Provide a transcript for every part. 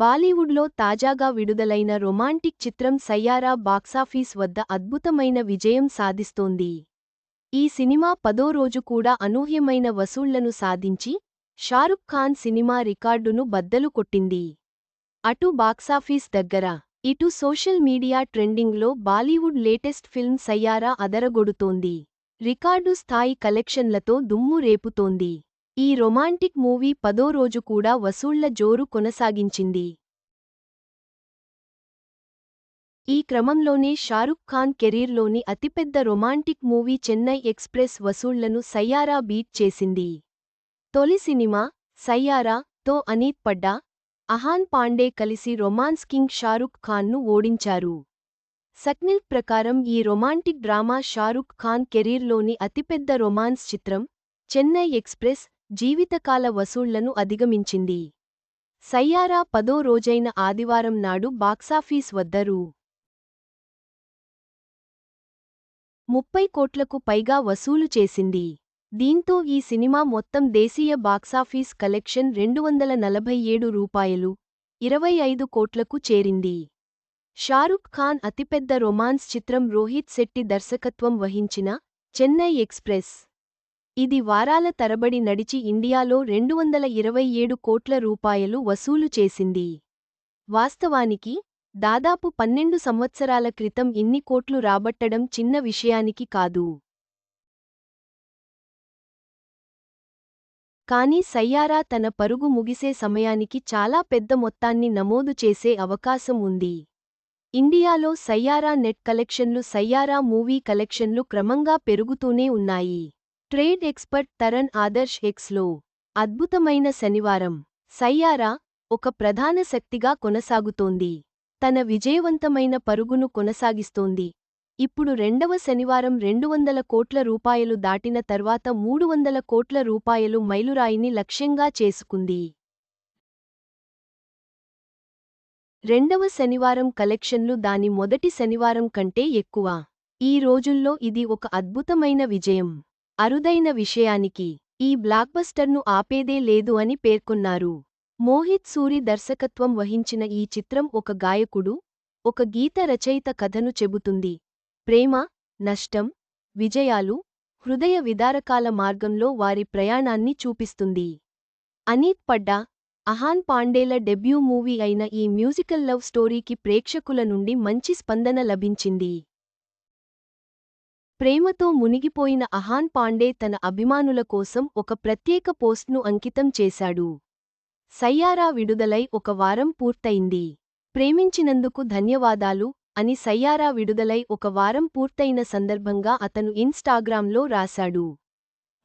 బాలీవుడ్లో తాజాగా విడుదలైన రొమాంటిక్ చిత్రం సయ్యారా బాక్సాఫీస్ వద్ద అద్భుతమైన విజయం సాధిస్తోంది. ఈ సినిమా పదో రోజు కూడా అనూహ్యమైన వసూళ్ళను సాధించి షారుఖ్ ఖాన్ సినిమా రికార్డును బద్దలు కొట్టింది. అటు బాక్సాఫీస్ దగ్గర ఇటు సోషల్ మీడియా ట్రెండింగ్లో బాలీవుడ్ లేటెస్ట్ ఫిల్మ్ సయ్యారా అదరగొడుతోంది. రికార్డు స్థాయి కలెక్షన్లతో దుమ్ము రేపుతోంది. ఈ రొమాంటిక్ మూవీ పదో రోజు కూడా వసూళ్ళ జోరు కొనసాగించింది. ఈ క్రమంలోనే షారుఖ్ ఖాన్ కెరీర్లోని అతిపెద్ద రొమాంటిక్ మూవీ చెన్నై ఎక్స్ప్రెస్ వసూళ్ళను సయ్యారా బీట్ చేసింది. తొలి సినిమా సయ్యారా తో అనీత్ పడ్డా అహాన్ పాండే కలిసి రొమాన్స్ కింగ్ షారుఖ్ ఖాన్ను ఓడించారు. సక్నిల్ ప్రకారం ఈ రొమాంటిక్ డ్రామా షారుఖ్ ఖాన్ కెరీర్లోని అతిపెద్ద రొమాన్స్ చిత్రం చెన్నై ఎక్స్ప్రెస్ జీవితకాల వసూళ్ళను అధిగమించింది. సయ్యారా పదో రోజైన ఆదివారం నాడు బాక్సాఫీస్ వద్ద రూ. ముప్పై కోట్లకు పైగా వసూలు చేసింది. దీంతో ఈ సినిమా మొత్తం దేశీయ బాక్సాఫీస్ కలెక్షన్ రెండు వందల నలభై ఏడు రూపాయలు ఇరవై ఐదు కోట్లకు చేరింది. షారుఖ్ ఖాన్ అతిపెద్ద రొమాన్స్ చిత్రం రోహిత్ శెట్టి దర్శకత్వం వహించిన చెన్నై ఎక్స్ప్రెస్ ఇది వారాల తరబడి నడిచి ఇండియాలో రెండు వందల ఇరవై ఏడు కోట్ల రూపాయలు వసూలు చేసింది. వాస్తవానికి దాదాపు పన్నెండు సంవత్సరాల క్రితం ఇన్ని కోట్లు రాబట్టడం చిన్న విషయానికి కాదు. కానీ సయ్యారా తన పరుగు ముగిసే సమయానికి చాలా పెద్ద మొత్తాన్ని నమోదు చేసే అవకాశం ఉంది. ఇండియాలో సయ్యారా నెట్ కలెక్షన్లు సయ్యారా మూవీ కలెక్షన్లు క్రమంగా పెరుగుతూనే ఉన్నాయి. ట్రేడ్ ఎక్స్పర్ట్ తరణ్ ఆదర్శ్ ఎక్స్లో అద్భుతమైన శనివారం. సయ్యారా ఒక ప్రధాన శక్తిగా కొనసాగుతోంది. తన విజయవంతమైన పరుగును కొనసాగిస్తోంది. ఇప్పుడు రెండవ శనివారం రెండు వందల కోట్ల రూపాయలు దాటిన తర్వాత మూడు వందల కోట్ల రూపాయలు మైలురాయిని లక్ష్యంగా చేసుకుంది. రెండవ శనివారం కలెక్షన్లు దాని మొదటి శనివారం కంటే ఎక్కువ. ఈ రోజుల్లో ఇది ఒక అద్భుతమైన విజయం. అరుదైన విషయానికి ఈ బ్లాక్బస్టర్ను ఆపేదే లేదు అని పేర్కొన్నారు. మోహిత్ సూరి దర్శకత్వం వహించిన ఈ చిత్రం ఒక గాయకుడు ఒక గీత రచయిత కథను చెబుతుంది. ప్రేమ నష్టం విజయాలు హృదయ విదారకాల మార్గంలో వారి ప్రయాణాన్ని చూపిస్తుంది. అనీత్ పడ్డా అహాన్ పాండేల డెబ్యూ మూవీ అయిన ఈ మ్యూజికల్ లవ్ స్టోరీకి ప్రేక్షకుల నుండి మంచి స్పందన లభించింది. ప్రేమతో మునిగిపోయిన అహాన్ పాండే తన అభిమానుల కోసం ఒక ప్రత్యేక పోస్ట్ను అంకితం చేశాడు. సయ్యారా విడుదలై ఒక వారం పూర్తయింది. ప్రేమించినందుకు ధన్యవాదాలు అని సయ్యారా విడుదలై ఒక వారం పూర్తయిన సందర్భంగా అతను ఇన్స్టాగ్రామ్లో రాశాడు.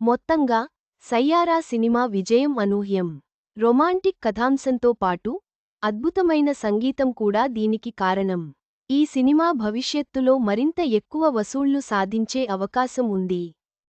మొత్తంగా సయ్యారా సినిమా విజయం అనూహ్యం. రొమాంటిక్ కథాంశంతో పాటు అద్భుతమైన సంగీతం కూడా దీనికి కారణం. ఈ సినిమా భవిష్యత్తులో మరింత ఎక్కువ వసూళ్ళు సాధించే అవకాశం ఉంది.